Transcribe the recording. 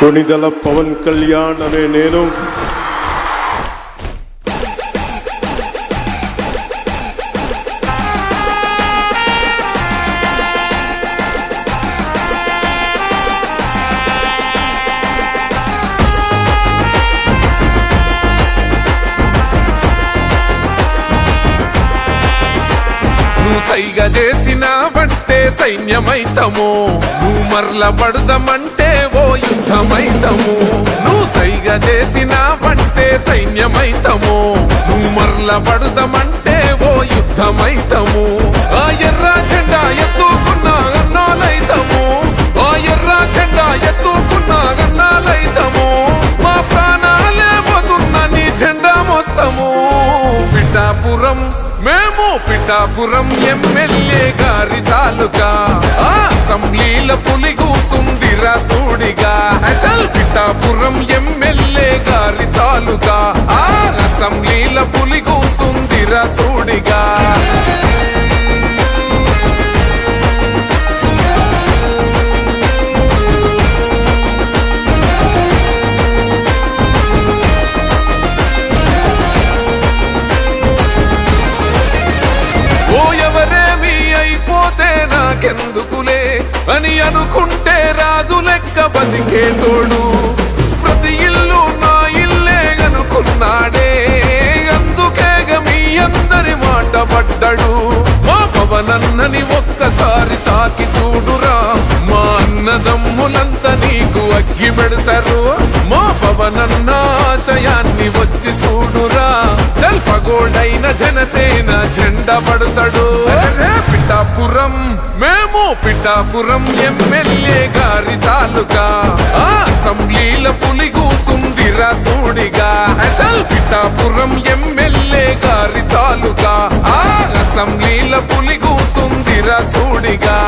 ಕುಣಿದಲ ಪವನ್ ಕಲ್ಯಾಣನೇ ನೇನು నేను చేసిన వంటే సైన్యమైతము. నువ్వు మరల పడదమంటే ఓ యుద్ధమైతము. నువ్వు సైగ చేసినావంటే సైన్యమైతము. నువ్వు మరల పడదమంటే ఓ యుద్ధమైతము. ఆ ఎర్ర జెండా ఎత్తుకున్న అన్నాలైతము. ఆ ఎర్ర జెండా ఎత్తుకున్న అన్నాలైతము. మా ప్రాణాలే పోతున్న నీ జెండా మోస్తము. పిఠాపురం మేము పిఠాపురం ఎమ్మెల్యే గారి తాలూకా. అసెంబ్లీల పులి కూసుందిరా సూడిగా. అచల్ పిఠాపురం ఎమ్మెల్యే గారి తాలూకా. అని అనుకుంటే రాజు లెక్క బతికేటోడు. ప్రతి ఇల్లు నా ఇల్లే అనుకున్నాడే. అందుకేగ మీ అందరి మాట పడ్డాడు. మా పవనన్నని ఒక్కసారి తాకి చూడురా. మా అన్నదమ్ములంతా నీకు అగ్గి పెడతారు. మా పవనన్న ఆశయాన్ని వచ్చి చూడురా. చల్పగోడైన జనసేన జెండా పడతాడు. అరే పిఠాపురం. మేము పిఠాపురం ఎమ్మెల్యే గారి తాలూకా. ఆ అసెంబ్లీల పులి కూసుందిరా సూడిగా అచల్ పిఠాపురం ఎమ్మెల్యే గారి తాలూకా. ఆ అసెంబ్లీల పులి కూసుందిరా సూడిగా